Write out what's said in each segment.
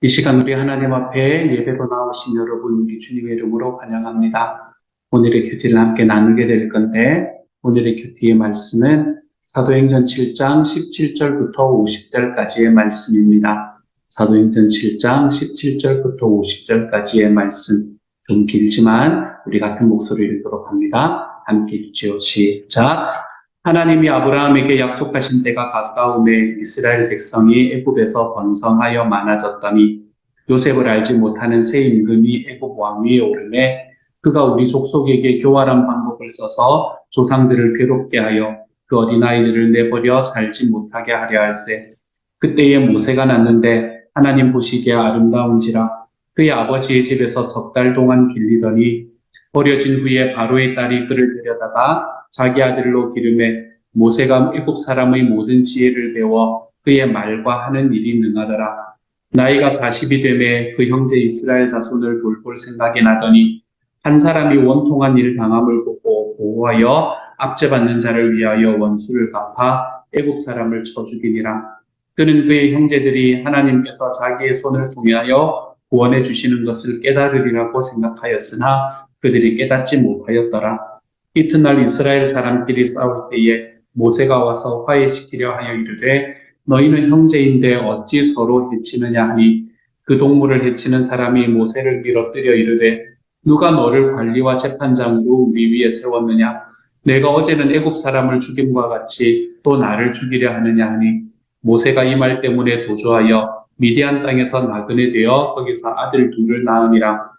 이 시간 우리 하나님 앞에 예배로 나오신 여러분 우리 주님의 이름으로 환영합니다. 오늘의 큐티를 함께 나누게 될 건데 오늘의 큐티의 말씀은 사도행전 7장 17절부터 50절까지의 말씀입니다. 사도행전 7장 17절부터 50절까지의 말씀 좀 길지만 우리 같은 목소리를 읽도록 합니다. 함께 읽지요. 시작. 하나님이 아브라함에게 약속하신 때가 가까움에 이스라엘 백성이 애굽에서 번성하여 많아졌더니 요셉을 알지 못하는 새 임금이 애굽 왕 위에 오르매 그가 우리 족속에게 교활한 방법을 써서 조상들을 괴롭게 하여 그 어린아이들을 내버려 살지 못하게 하려 할세. 그때에 모세가 났는데 하나님 보시기에 아름다운지라 그의 아버지의 집에서 석 달 동안 길리더니 버려진 후에 바로의 딸이 그를 데려다가 자기 아들로 기름에 모세가 애굽 사람의 모든 지혜를 배워 그의 말과 하는 일이 능하더라. 나이가 40이 되매 그 형제 이스라엘 자손을 돌볼 생각이 나더니 한 사람이 원통한 일 당함을 보고 보호하여 압제받는 자를 위하여 원수를 갚아 애굽 사람을 쳐 죽이니라. 그는 그의 형제들이 하나님께서 자기의 손을 통하여 구원해 주시는 것을 깨달으리라고 생각하였으나 그들이 깨닫지 못하였더라. 이튿날 이스라엘 사람끼리 싸울 때에 모세가 와서 화해시키려 하여 이르되 너희는 형제인데 어찌 서로 해치느냐 하니? 그 동물을 해치는 사람이 모세를 밀어뜨려 이르되 누가 너를 관리와 재판장으로 우리 위에 세웠느냐? 내가 어제는 애굽 사람을 죽임과 같이 또 나를 죽이려 하느냐 하니? 모세가 이 말 때문에 도주하여 미디안 땅에서 나그네 되어 거기서 아들 둘을 낳으니라.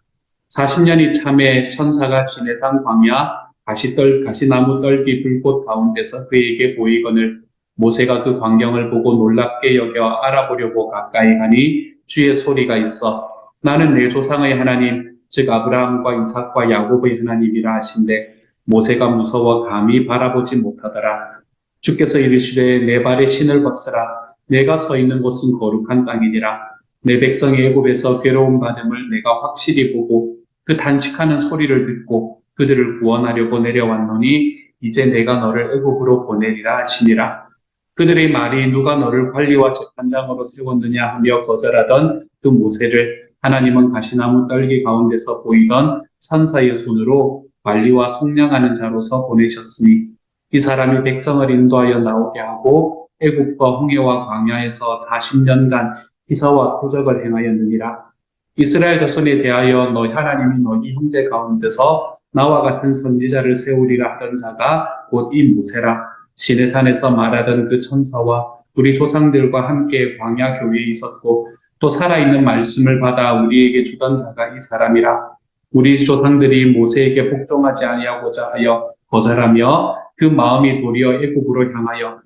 40년이 참에 천사가 시내산 광야 가시떨 가시나무 떨기 불꽃 가운데서 그에게 보이거늘 모세가 그 광경을 보고 놀랍게 여겨 알아보려고 가까이 가니 주의 소리가 있어 나는 내 조상의 하나님 즉 아브라함과 이삭과 야곱의 하나님이라 하신데 모세가 무서워 감히 바라보지 못하더라. 주께서 이르시되 내 발에 신을 벗으라. 내가 서 있는 곳은 거룩한 땅이니라. 내 백성이 애굽에서 괴로움 받음을 내가 확실히 보고 그 단식하는 소리를 듣고 그들을 구원하려고 내려왔노니 이제 내가 너를 애굽으로 보내리라 하시니라. 그들의 말이 누가 너를 관리와 재판장으로 세웠느냐 하며 거절하던 그 모세를 하나님은 가시나무 떨기 가운데서 보이던 천사의 손으로 관리와 속량하는 자로서 보내셨으니 이 사람이 백성을 인도하여 나오게 하고 애굽과 홍해와 광야에서 40년간 기사와 표적을 행하였느니라. 이스라엘 자손에 대하여 너희 하나님이 너희 형제 가운데서 나와 같은 선지자를 세우리라 하던 자가 곧 이 모세라. 시내산에서 말하던 그 천사와 우리 조상들과 함께 광야 교회에 있었고 또 살아있는 말씀을 받아 우리에게 주던 자가 이 사람이라. 우리 조상들이 모세에게 복종하지 아니하고자 하여 거절하며 그 마음이 도리어 애굽으로 향하여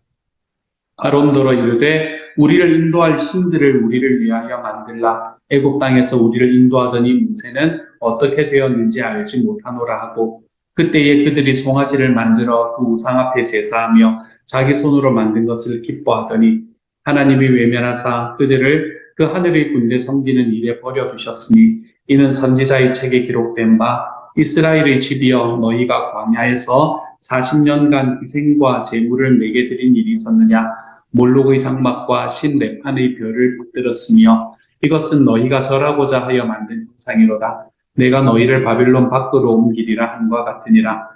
아론도로 이르되 우리를 인도할 신들을 우리를 위하여 만들라. 애굽 땅에서 우리를 인도하더니 모세는 어떻게 되었는지 알지 못하노라 하고 그때에 그들이 송아지를 만들어 그 우상 앞에 제사하며 자기 손으로 만든 것을 기뻐하더니 하나님이 외면하사 그들을 그 하늘의 군대 섬기는 일에 버려두셨으니 이는 선지자의 책에 기록된 바 이스라엘의 집이여 너희가 광야에서 40년간 희생과 제물을 내게 드린 일이 있었느냐 몰록의 장막과 신레판의 별을 붙들었으며 이것은 너희가 절하고자 하여 만든 형상이로다. 내가 너희를 바빌론 밖으로 옮기리라 한과 같으니라.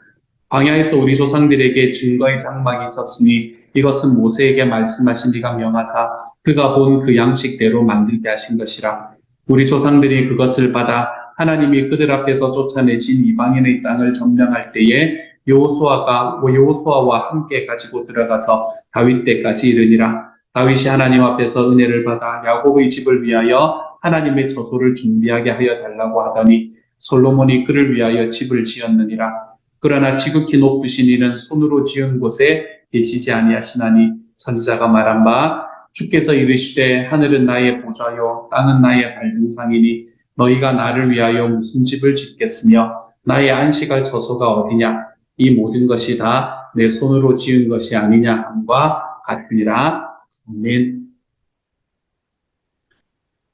광야에서 우리 조상들에게 증거의 장막이 있었으니 이것은 모세에게 말씀하신 이가 명하사 그가 본 그 양식대로 만들게 하신 것이라. 우리 조상들이 그것을 받아 하나님이 그들 앞에서 쫓아내신 이방인의 땅을 점령할 때에 여호수아가 여호수아와 함께 가지고 들어가서 다윗 때까지 이르니라. 다윗이 하나님 앞에서 은혜를 받아 야곱의 집을 위하여 하나님의 처소를 준비하게 하여 달라고 하더니 솔로몬이 그를 위하여 집을 지었느니라. 그러나 지극히 높으신 이는 손으로 지은 곳에 계시지 아니하시나니 선지자가 말한 바 주께서 이르시되 하늘은 나의 보좌요 땅은 나의 발등상이니 너희가 나를 위하여 무슨 집을 짓겠으며 나의 안식할 처소가 어디냐 이 모든 것이 다 내 손으로 지은 것이 아니냐 함과 같으니라. 아멘.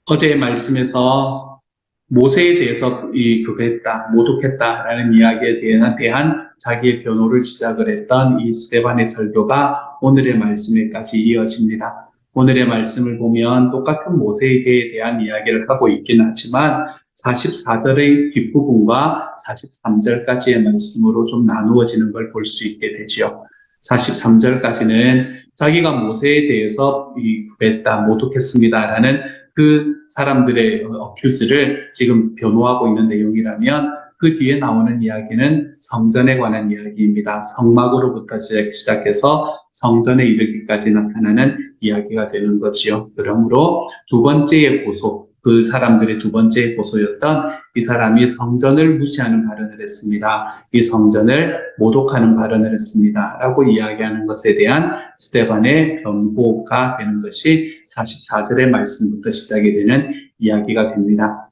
어제의 말씀에서 모세에 대해서 이 그거 했다, 모독했다라는 이야기에 대한, 대한 자기의 변호를 시작을 했던 이 스테반의 설교가 오늘의 말씀에까지 이어집니다. 오늘의 말씀을 보면 똑같은 모세에게 대한 이야기를 하고 있긴 하지만 44절의 뒷부분과 43절까지의 말씀으로 좀 나누어지는 걸 볼 수 있게 되지요. 43절까지는 자기가 모세에 대해서 이 구했다, 모독했습니다라는 그 사람들의 어큐즈를 지금 변호하고 있는 내용이라면 그 뒤에 나오는 이야기는 성전에 관한 이야기입니다. 성막으로부터 시작- 시작해서 성전에 이르기까지 나타나는 이야기가 되는 거지요. 그러므로 두 번째의 고소, 그 사람들의 두 번째의 고소였던 이 사람이 성전을 무시하는 발언을 했습니다. 이 성전을 모독하는 발언을 했습니다. 라고 이야기하는 것에 대한 스테반의 변호가 되는 것이 44절의 말씀부터 시작이 되는 이야기가 됩니다.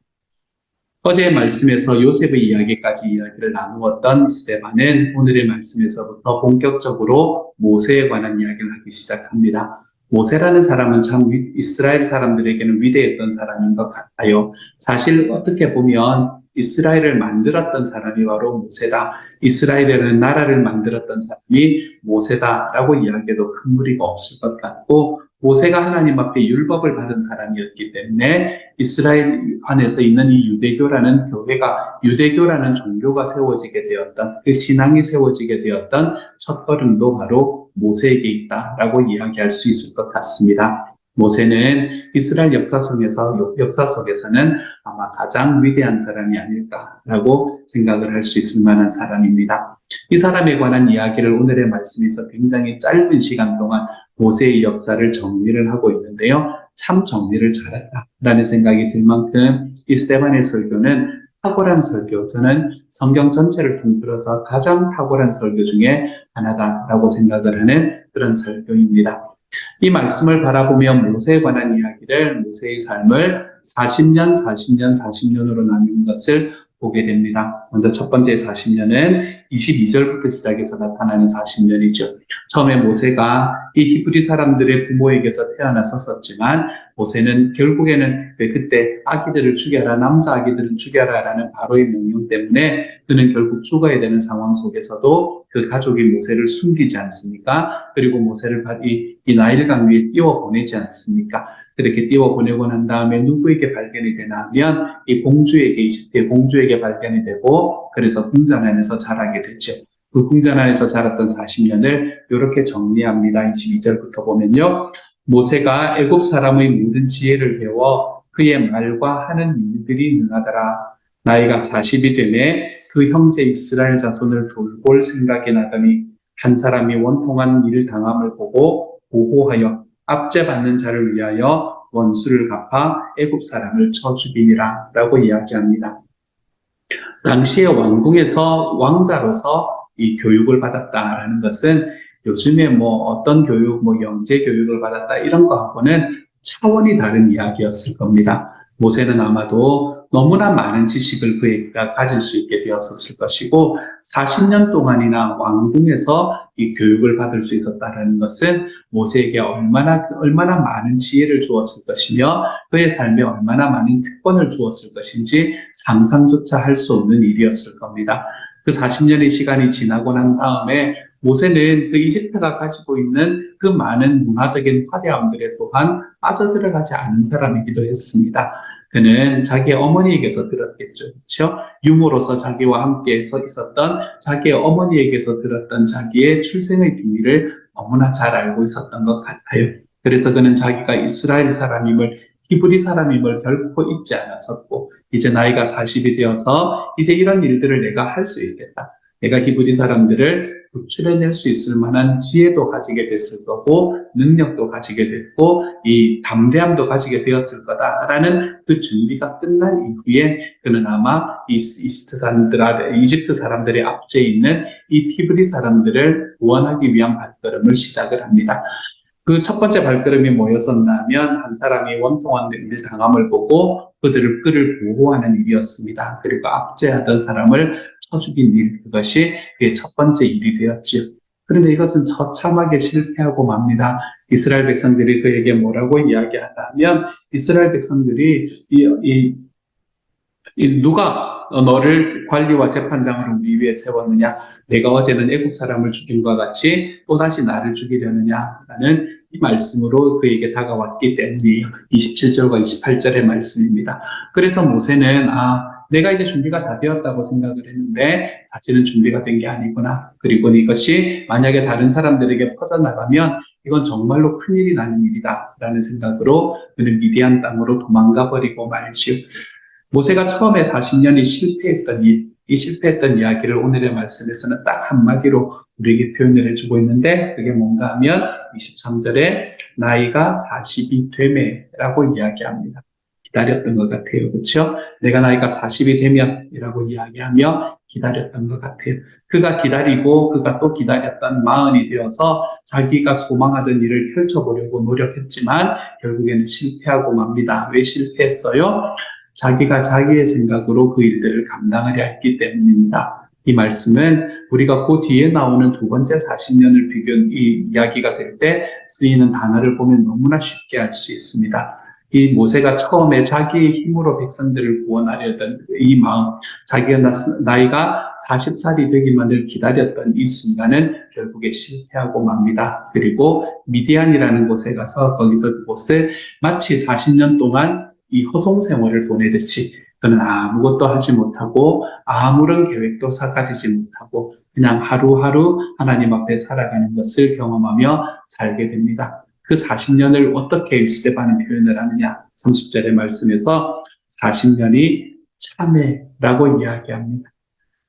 어제의 말씀에서 요셉의 이야기까지 이야기를 나누었던 스테반은 오늘의 말씀에서부터 본격적으로 모세에 관한 이야기를 하기 시작합니다. 모세라는 사람은 참 위- 이스라엘 사람들에게는 위대했던 사람인 것 같아요. 사실 어떻게 보면 이스라엘을 만들었던 사람이 바로 모세다. 이스라엘이라는 나라를 만들었던 사람이 모세다라고 이야기해도 큰 무리가 없을 것 같고 모세가 하나님 앞에 율법을 받은 사람이었기 때문에 이스라엘 안에서 있는 이 유대교라는 교회가 유대교라는 종교가 세워지게 되었던 그 신앙이 세워지게 되었던 첫걸음도 바로 모세에게 있다라고 이야기할 수 있을 것 같습니다. 모세는 이스라엘 역사 속에서 역사 속에서는 아마 가장 위대한 사람이 아닐까라고 생각을 할 수 있을 만한 사람입니다. 이 사람에 관한 이야기를 오늘의 말씀에서 굉장히 짧은 시간 동안 모세의 역사를 정리를 하고 있는데요. 참 정리를 잘했다라는 생각이 들 만큼 이 스테반의 설교는 탁월한 설교, 저는 성경 전체를 통틀어서 가장 탁월한 설교 중에 하나다라고 생각을 하는 그런 설교입니다. 이 말씀을 바라보며 모세에 관한 이야기를 모세의 삶을 40년, 40년, 40년으로 나누는 것을 보게 됩니다. 먼저 첫 번째 40년은 22절부터 시작해서 나타나는 40년이죠. 처음에 모세가 이 히브리 사람들의 부모에게서 태어났었지만 모세는 결국에는 왜 그때 아기들을 죽여라, 남자 아기들은 죽여라라는 바로의 명령 때문에 그는 결국 죽어야 되는 상황 속에서도 그 가족이 모세를 숨기지 않습니까? 그리고 모세를 이, 이 나일강 위에 띄워 보내지 않습니까? 그렇게 띄워 보내고 난 다음에 누구에게 발견이 되나 하면 이 공주에게 이집트의 공주에게 발견이 되고 그래서 궁전 안에서 자라게 됐죠. 그 궁전 안에서 자랐던 40년을 이렇게 정리합니다. 22절부터 보면요. 모세가 애굽 사람의 모든 지혜를 배워 그의 말과 하는 일들이 능하더라. 나이가 40이 되매 그 형제 이스라엘 자손을 돌볼 생각이 나더니 한 사람이 원통한 일을 당함을 보고 보호하여 압제받는 자를 위하여 원수를 갚아 애굽 사람을 쳐 죽이니라 라고 이야기합니다. 당시에 왕궁에서 왕자로서 이 교육을 받았다라는 것은 요즘에 뭐 어떤 교육, 뭐 영재 교육을 받았다 이런 거하고는 차원이 다른 이야기였을 겁니다. 모세는 아마도 너무나 많은 지식을 그에게 가질 수 있게 되었을 것이고 40년 동안이나 왕궁에서 이 교육을 받을 수 있었다는 것은 모세에게 얼마나 얼마나 많은 지혜를 주었을 것이며 그의 삶에 얼마나 많은 특권을 주었을 것인지 상상조차 할 수 없는 일이었을 겁니다. 그 40년의 시간이 지나고 난 다음에 모세는 그 이집트가 가지고 있는 그 많은 문화적인 화려함들에 또한 빠져들어가지 않은 사람이기도 했습니다. 그는 자기의 어머니에게서 들었겠죠. 그렇죠? 유모로서 자기와 함께서 있었던 자기의 어머니에게서 들었던 자기의 출생의 비밀을 너무나 잘 알고 있었던 것 같아요. 그래서 그는 자기가 이스라엘 사람임을 히브리 사람임을 결코 잊지 않았었고 이제 나이가 40이 되어서 이제 이런 일들을 내가 할 수 있겠다. 내가 히브리 사람들을 구출해낼 수 있을 만한 지혜도 가지게 됐을 거고 능력도 가지게 됐고 이 담대함도 가지게 되었을 거다라는 그 준비가 끝난 이후에 그는 아마 이 이집트 사람들 이집트 사람들의 앞에 있는 이 히브리 사람들을 구원하기 위한 발걸음을 시작을 합니다. 그 첫 번째 발걸음이 뭐였었냐면 한 사람이 원통한 일을 당함을 보고 그들을 그를 보호하는 일이었습니다. 그리고 압제하던 사람을 쳐 죽인 일 그것이 그의 첫 번째 일이 되었지요. 그런데 이것은 처참하게 실패하고 맙니다. 이스라엘 백성들이 그에게 뭐라고 이야기하다면 이스라엘 백성들이 이, 이, 이 누가 너를 관리와 재판장으로 우리 위에 세웠느냐? 내가 어제는 애국 사람을 죽임과 같이 또다시 나를 죽이려느냐 라는 이 말씀으로 그에게 다가왔기 때문이에요. 27절과 28절의 말씀입니다. 그래서 모세는 아 내가 이제 준비가 다 되었다고 생각을 했는데 사실은 준비가 된 게 아니구나. 그리고 이것이 만약에 다른 사람들에게 퍼져나가면 이건 정말로 큰일이 나는 일이다. 라는 생각으로 그는 미디안 땅으로 도망가 버리고 말지요. 모세가 처음에 40년이 실패했던 일, 이 실패했던 이야기를 오늘의 말씀에서는 딱 한마디로 우리에게 표현을 해주고 있는데 그게 뭔가 하면 23절에 나이가 40이 되매라고 이야기합니다. 기다렸던 것 같아요. 그렇죠? 내가 나이가 40이 되면이라고 이야기하며 기다렸던 것 같아요. 그가 기다리고 그가 또 기다렸던 마흔이 되어서 자기가 소망하던 일을 펼쳐보려고 노력했지만 결국에는 실패하고 맙니다. 왜 실패했어요? 자기가 자기의 생각으로 그 일들을 감당하려 했기 때문입니다. 이 말씀은 우리가 그 뒤에 나오는 두 번째 40년을 비교, 이 이야기가 될 때 쓰이는 단어를 보면 너무나 쉽게 알 수 있습니다. 이 모세가 처음에 자기의 힘으로 백성들을 구원하려던 이 마음, 자기가 나- 나이가 40살이 되기만을 기다렸던 이 순간은 결국에 실패하고 맙니다. 그리고 미디안이라는 곳에 가서 거기서 그곳을 마치 40년 동안 이 허송 생활을 보내듯이 그는 아무것도 하지 못하고 아무런 계획도 가지지 못하고 그냥 하루하루 하나님 앞에 살아가는 것을 경험하며 살게 됩니다. 그 40년을 어떻게 스테반이 표현을 하느냐? 30절의 말씀에서 40년이 참회라고 이야기합니다.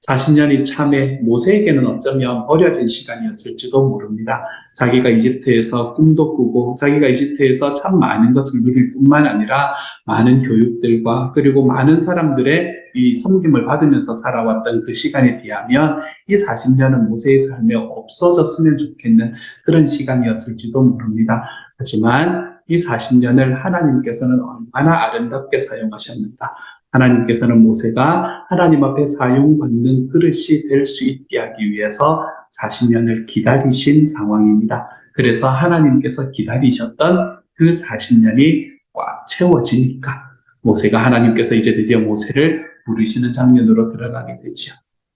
40년이 참회, 모세에게는 어쩌면 버려진 시간이었을지도 모릅니다. 자기가 이집트에서 꿈도 꾸고 자기가 이집트에서 참 많은 것을 누릴 뿐만 아니라 많은 교육들과 그리고 많은 사람들의 이 섬김을 받으면서 살아왔던 그 시간에 비하면 이 40년은 모세의 삶에 없어졌으면 좋겠는 그런 시간이었을지도 모릅니다. 하지만 이 40년을 하나님께서는 얼마나 아름답게 사용하셨는가. 하나님께서는 모세가 하나님 앞에 사용받는 그릇이 될 수 있게 하기 위해서 40년을 기다리신 상황입니다. 그래서 하나님께서 기다리셨던 그 40년이 꽉 채워지니까 모세가 하나님께서 이제 드디어 모세를 부르시는 장면으로 들어가게 되죠.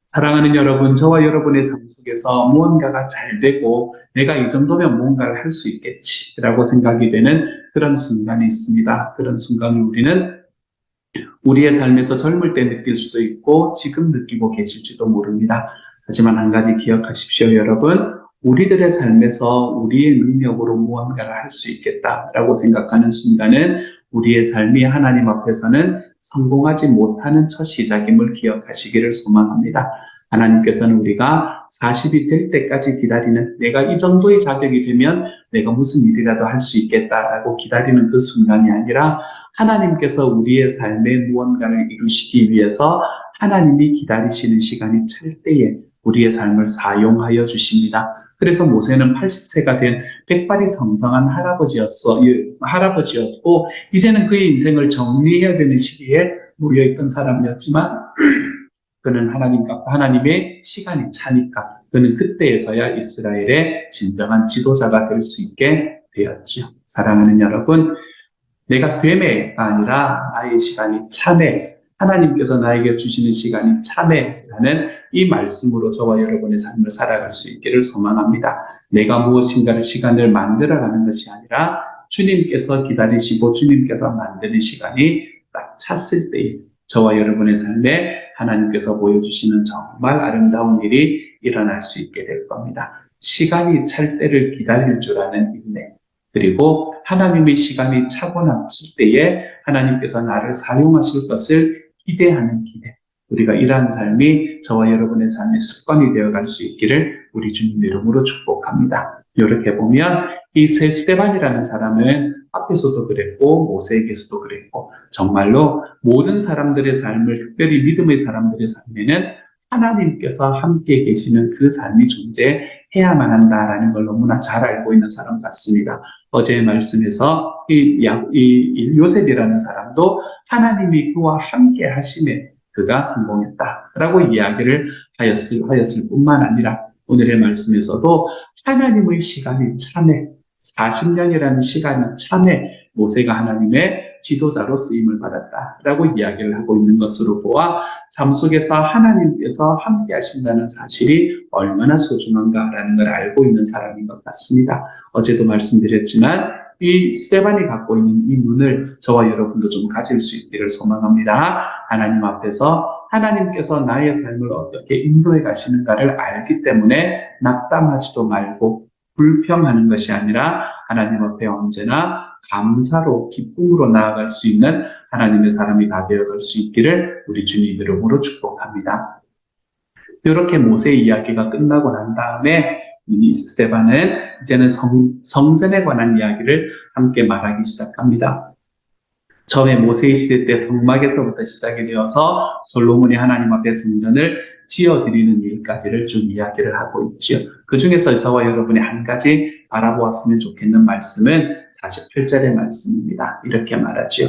사랑하는 여러분, 저와 여러분의 삶 속에서 무언가가 잘 되고 내가 이 정도면 뭔가를 할 수 있겠지라고 생각이 되는 그런 순간이 있습니다. 그런 순간을 우리는 우리의 삶에서 젊을 때 느낄 수도 있고 지금 느끼고 계실지도 모릅니다. 하지만 한 가지 기억하십시오, 여러분. 우리들의 삶에서 우리의 능력으로 무언가를 할 수 있겠다라고 생각하는 순간은 우리의 삶이 하나님 앞에서는 성공하지 못하는 첫 시작임을 기억하시기를 소망합니다. 하나님께서는 우리가 40이 될 때까지 기다리는 내가 이 정도의 자격이 되면 내가 무슨 일이라도 할 수 있겠다라고 기다리는 그 순간이 아니라 하나님께서 우리의 삶에 무언가를 이루시기 위해서 하나님이 기다리시는 시간이 찰 때에 우리의 삶을 사용하여 주십니다. 그래서 모세는 80세가 된 백발이 성성한 할아버지였어, 할아버지였고, 이제는 그의 인생을 정리해야 되는 시기에 놓여있던 사람이었지만, 그는 하나님과, 하나님의 시간이 차니까, 그는 그때에서야 이스라엘의 진정한 지도자가 될 수 있게 되었죠. 사랑하는 여러분, 내가 되매가 아니라 나의 시간이 참해, 하나님께서 나에게 주시는 시간이 참해라는 이 말씀으로 저와 여러분의 삶을 살아갈 수 있기를 소망합니다. 내가 무엇인가를 시간을 만들어가는 것이 아니라 주님께서 기다리시고 주님께서 만드는 시간이 딱 찼을 때에 저와 여러분의 삶에 하나님께서 보여주시는 정말 아름다운 일이 일어날 수 있게 될 겁니다. 시간이 찰 때를 기다릴 줄 아는 인내. 그리고 하나님의 시간이 차고 남칠 때에 하나님께서 나를 사용하실 것을 기대하는 기대. 우리가 이러한 삶이 저와 여러분의 삶의 습관이 되어갈 수 있기를 우리 주님 이름으로 축복합니다. 이렇게 보면 이세 스테반이라는 사람은 앞에서도 그랬고 모세에게서도 그랬고 정말로 모든 사람들의 삶을 특별히 믿음의 사람들의 삶에는 하나님께서 함께 계시는 그 삶이 존재해야만 한다라는 걸 너무나 잘 알고 있는 사람 같습니다. 어제의 말씀에서 이, 야, 이 요셉이라는 사람도 하나님이 그와 함께 하심에 그가 성공했다라고 이야기를 하였을, 하였을 뿐만 아니라 오늘의 말씀에서도 하나님의 시간이 참해 40년이라는 시간이 참해 모세가 하나님의 지도자로 쓰임을 받았다라고 이야기를 하고 있는 것으로 보아 삶 속에서 하나님께서 함께 하신다는 사실이 얼마나 소중한가라는 걸 알고 있는 사람인 것 같습니다. 어제도 말씀드렸지만 이 스테반이 갖고 있는 이 눈을 저와 여러분도 좀 가질 수 있기를 소망합니다. 하나님 앞에서 하나님께서 나의 삶을 어떻게 인도해 가시는가를 알기 때문에 낙담하지도 말고 불평하는 것이 아니라 하나님 앞에 언제나 감사로 기쁨으로 나아갈 수 있는 하나님의 사람이 다 되어갈 수 있기를 우리 주님 이름으로 축복합니다. 이렇게 모세 이야기가 끝나고 난 다음에 이 스테반은 이제는 성, 성전에 관한 이야기를 함께 말하기 시작합니다. 처음에 모세의 시대 때 성막에서부터 시작이 되어서 솔로몬이 하나님 앞에 성전을 지어드리는 일까지를 쭉 이야기를 하고 있지요. 그 중에서 저와 여러분이 한 가지 바라보았으면 좋겠는 말씀은 48절의 말씀입니다. 이렇게 말하지요.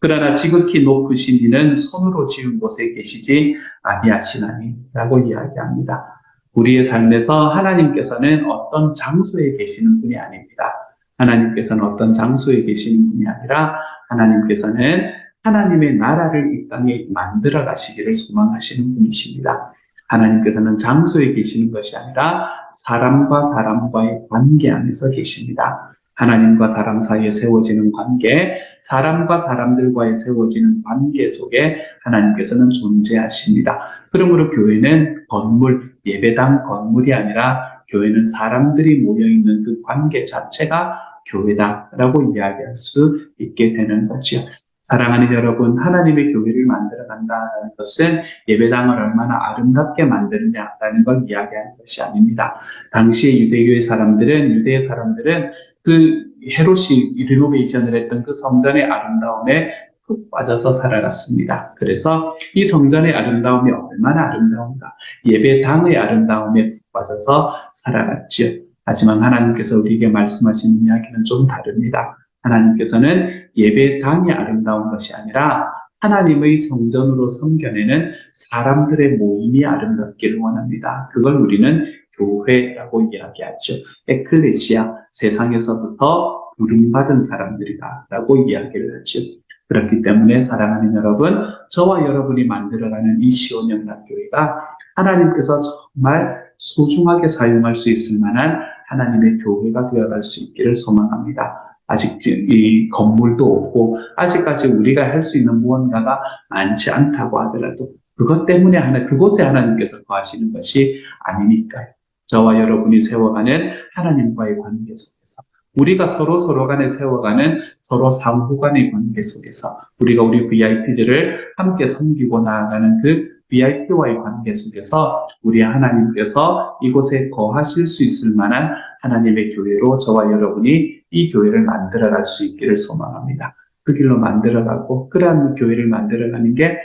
그러나 지극히 높으신 이는 손으로 지은 곳에 계시지 아니하시나니 라고 이야기합니다. 우리의 삶에서 하나님께서는 어떤 장소에 계시는 분이 아닙니다. 하나님께서는 어떤 장소에 계시는 분이 아니라 하나님께서는 하나님의 나라를 이 땅에 만들어 가시기를 소망하시는 분이십니다. 하나님께서는 장소에 계시는 것이 아니라 사람과 사람과의 관계 안에서 계십니다. 하나님과 사람 사이에 세워지는 관계, 사람과 사람들과의 세워지는 관계 속에 하나님께서는 존재하십니다. 그러므로 교회는 건물, 예배당 건물이 아니라 교회는 사람들이 모여있는 그 관계 자체가 교회다라고 이야기할 수 있게 되는 거지요. 사랑하는 여러분, 하나님의 교회를 만들어 간다는 것은 예배당을 얼마나 아름답게 만드느냐라는 걸 이야기하는 것이 아닙니다. 당시의 유대교의 사람들은, 유대의 사람들은 그 헤롯이 리노베이션을 했던 그 성전의 아름다움에 푹 빠져서 살아갔습니다. 그래서 이 성전의 아름다움이 얼마나 아름다운가, 예배당의 아름다움에 푹 빠져서 살아갔지요. 하지만 하나님께서 우리에게 말씀하시는 이야기는 좀 다릅니다. 하나님께서는 예배당이 아름다운 것이 아니라 하나님의 성전으로 섬겨내는 사람들의 모임이 아름답기를 원합니다. 그걸 우리는 교회라고 이야기하죠. 에클레시아, 세상에서부터 부름받은 사람들이다 라고 이야기를 하죠. 그렇기 때문에 사랑하는 여러분, 저와 여러분이 만들어가는 이 시온영락 교회가 하나님께서 정말 소중하게 사용할 수 있을 만한 하나님의 교회가 되어갈 수 있기를 소망합니다. 아직 이 건물도 없고 아직까지 우리가 할 수 있는 무언가가 많지 않다고 하더라도 그것 때문에 하나 그곳에 하나님께서 거하시는 것이 아니니까요. 저와 여러분이 세워가는 하나님과의 관계 속에서 우리가 서로 서로 간에 세워가는 서로 상호 간의 관계 속에서 우리가 우리 VIP들을 함께 섬기고 나아가는 그 VIP와의 관계 속에서 우리 하나님께서 이곳에 거하실 수 있을 만한 하나님의 교회로 저와 여러분이 이 교회를 만들어갈 수 있기를 소망합니다. 그 길로 만들어가고 그러한 교회를 만들어가는 게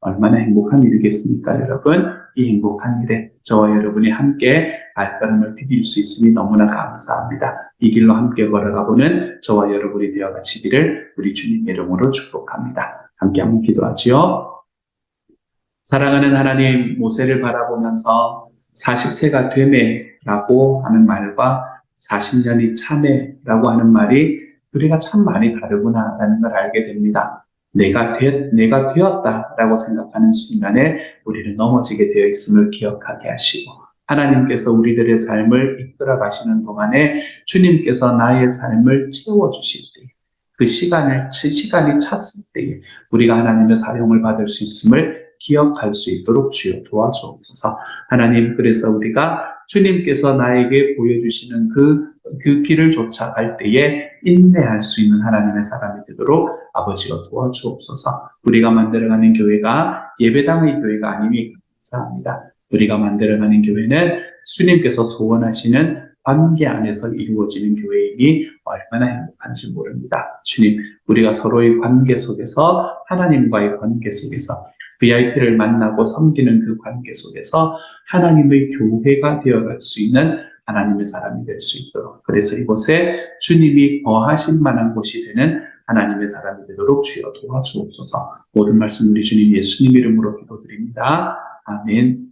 얼마나 행복한 일이겠습니까, 여러분? 이 행복한 일에 저와 여러분이 함께 발걸음을 디딜 수 있음이 너무나 감사합니다. 이 길로 함께 걸어가보는 저와 여러분이 되어가시기를 우리 주님 이름으로 축복합니다. 함께 한번 기도하지요. 사랑하는 하나님, 모세를 바라보면서 40세가 되매 라고 하는 말과 40년이 참매라고 하는 말이 우리가 참 많이 다르구나라는 걸 알게 됩니다. 내가 되, 내가 되었다라고 생각하는 순간에 우리는 넘어지게 되어 있음을 기억하게 하시고 하나님께서 우리들의 삶을 이끌어 가시는 동안에 주님께서 나의 삶을 채워 주실 때, 그 시간을 시간이 찼을 때에 우리가 하나님의 사용을 받을 수 있음을 기억할 수 있도록 주여 도와주옵소서. 하나님 그래서 우리가 주님께서 나에게 보여주시는 그, 그 길을 쫓아갈 때에 인내할 수 있는 하나님의 사람이 되도록 아버지가 도와주옵소서. 우리가 만들어가는 교회가 예배당의 교회가 아님이 감사합니다. 우리가 만들어가는 교회는 주님께서 소원하시는 관계 안에서 이루어지는 교회이니 얼마나 행복한지 모릅니다. 주님, 우리가 서로의 관계 속에서 하나님과의 관계 속에서 VIP를 만나고 섬기는 그 관계 속에서 하나님의 교회가 되어갈 수 있는 하나님의 사람이 될 수 있도록. 그래서 이곳에 주님이 거하실 만한 곳이 되는 하나님의 사람이 되도록 주여 도와주옵소서. 모든 말씀 우리 주님 예수님 이름으로 기도드립니다. 아멘